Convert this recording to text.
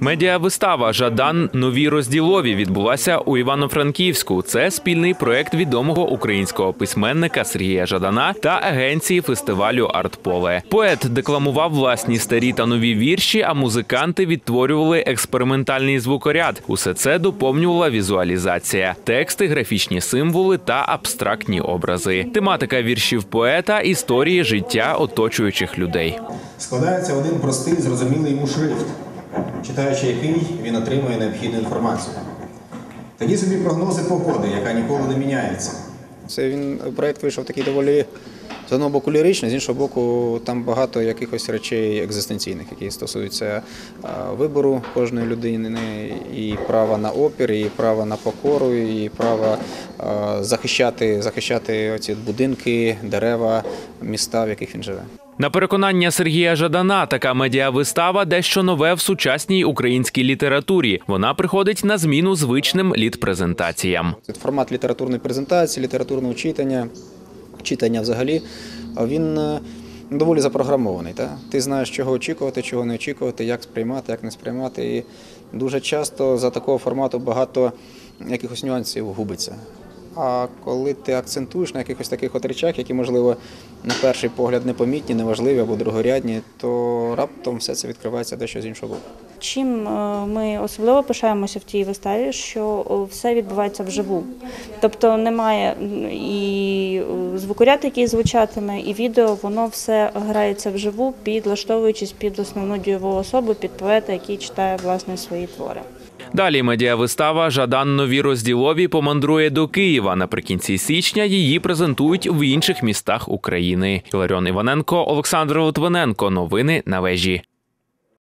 Медіавистава Жадан нові розділові відбулася у Івано-Франківську. Це спільний проект відомого українського письменника Сергія Жадана та агенції фестивалю Артполе. Поет декламував власні старі та нові вірші, а музиканти відтворювали експериментальний звукоряд. Усе це доповнювала візуалізація, тексти, графічні символи та абстрактні образи. Тематика віршів поета історії життя оточуючих людей. Складається один простий, зрозумілий йому шрифт, читаючи який він отримує необхідну інформацію. Такі собі прогнози погоди, яка ніколи не міняється. Це він проект вийшов такий доволі з одного боку ліричний, з іншого боку, там багато якихось речей екзистенційних, які стосуються вибору кожної людини, і права на опір, і права на покору, і права захищати, захищати оці будинки, дерева, міста, в яких він живе. На переконання Сергія Жадана, така медіавистава дещо нове в сучасній українській літературі. Вона приходить на зміну звичним літпрезентаціям. Формат літературної презентації, літературного читання, читання взагалі, він е, доволі запрограмований. Та? Ти знаєш, чого очікувати, чого не очікувати, як сприймати, як не сприймати. І дуже часто за такого формату багато якихось нюансів губиться. А коли ти акцентуєш на якихось таких от речах, які, можливо, на перший погляд непомітні, неважливі або другорядні, то раптом все це відкривається дещо з іншого боку. Чим е, ми особливо пишаємося в тій виставі, що все відбувається вживу. Тобто немає і е, звукоряд, який звучатиме, і відео, воно все грається вживу, підлаштовуючись під основну дієву особу, під поета, який читає власне свої твори. Далі медіавистава Жадан нові розділові помандрує до Києва. Наприкінці січня її презентують в інших містах України. Іларіон Іваненко, Олександр Литвиненко. Новини на вежі.